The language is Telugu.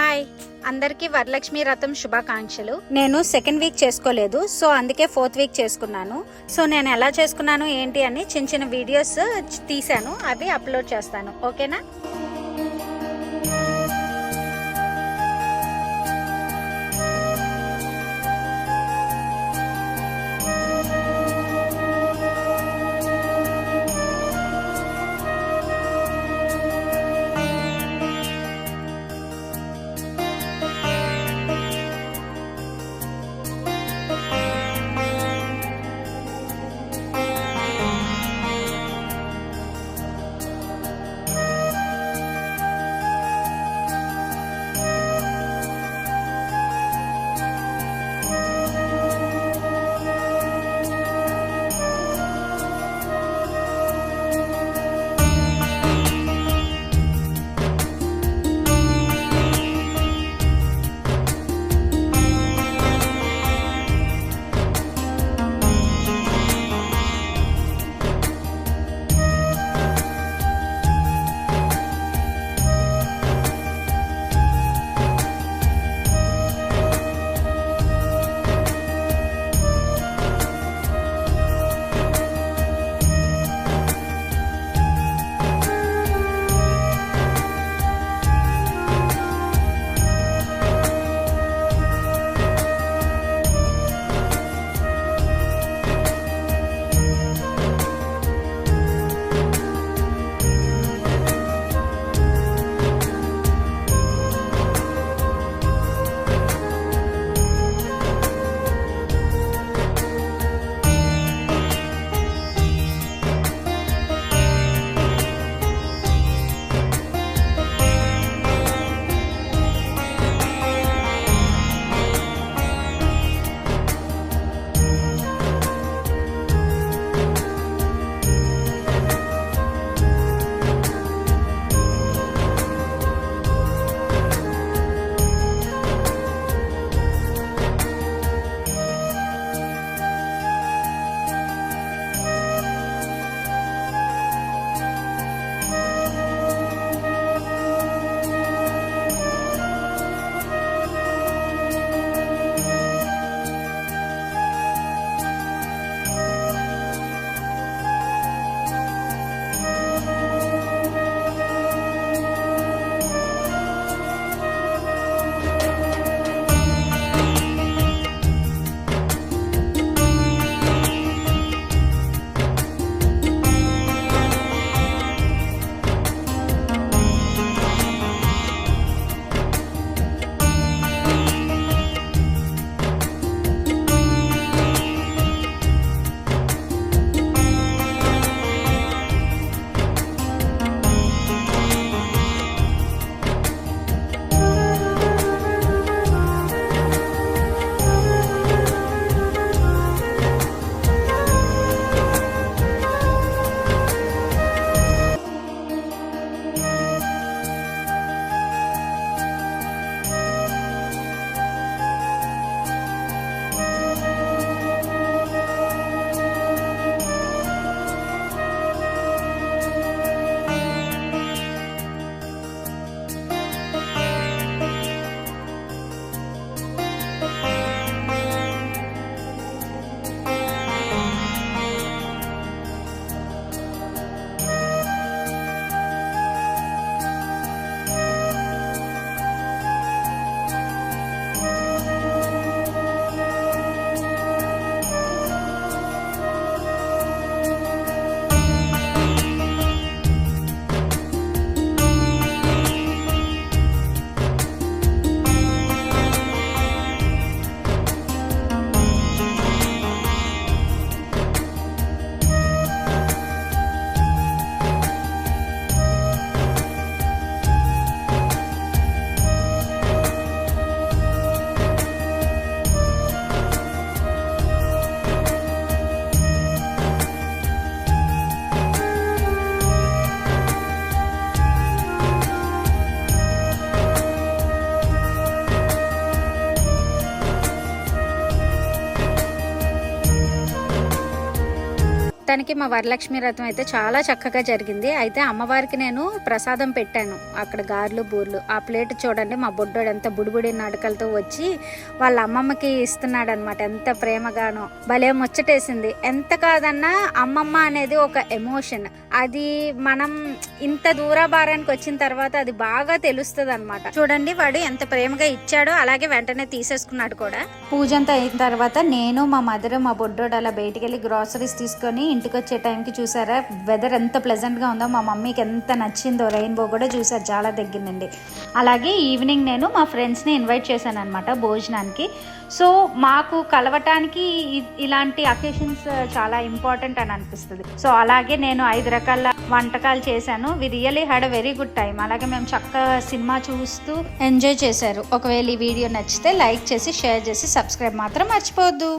హాయ్. అందరికీ వరలక్ష్మి రథం శుభాకాంక్షలు. నేను సెకండ్ వీక్ చేసుకోలేదు సో అందుకే ఫోర్త్ వీక్ చేసుకున్నాను. సో నేను ఎలా చేసుకున్నాను ఏంటి అని చిన్న చిన్న వీడియోస్ తీశాను అవి అప్లోడ్ చేస్తాను. ఓకేనా? మొత్తానికి మా వరలక్ష్మి రథం అయితే చాలా చక్కగా జరిగింది. అయితే అమ్మవారికి నేను ప్రసాదం పెట్టాను. అక్కడ గారెలు బూర్లు. ఆ ప్లేట్ చూడండి మా బొడ్డోడు ఎంత బుడిబుడి నడకలతో వచ్చి వాళ్ళ అమ్మమ్మకి ఇస్తున్నాడు అనమాట ఎంత ప్రేమగానో. భలే ముచ్చటేసింది. ఎంత కాదన్నా అమ్మమ్మ అనేది ఒక ఎమోషన్. అది మనం ఇంత దూరాభారానికి వచ్చిన తర్వాత అది బాగా తెలుస్తుంది అనమాట చూడండి వాడు ఎంత ప్రేమగా ఇచ్చాడో అలాగే వెంటనే తీసేసుకున్నాడు కూడా. పూజ అంతా అయిన తర్వాత నేను మా మదర్ మా బొడ్డోడు అలా బయటికి వెళ్ళి గ్రాసరీస్ తీసుకొని ఇంటికి వచ్చే టైంకి చూసారా? వెదర్ ఎంత ప్లెజెంట్గా ఉందో మా మమ్మీకి ఎంత నచ్చిందో రెయిన్బో కూడా చూసారు. చాలా దగ్గర నుండి అలాగే ఈవినింగ్ నేను మా ఫ్రెండ్స్ని ఇన్వైట్ చేశాను అనమాట భోజనానికి. సో మాకు కలవటానికి ఇలాంటి అకేషన్స్ చాలా ఇంపార్టెంట్ అని అనిపిస్తుంది. సో అలాగే నేను ఐదు రకాల వంటకాలు చేశాను. We really had a very good time అలాగే మేము చక్కగా సినిమా చూస్తూ ఎంజాయ్ చేశారు. ఒకవేళ ఈ వీడియో నచ్చితే లైక్ చేసి షేర్ చేసి సబ్స్క్రైబ్ మాత్రం మర్చిపోవద్దు.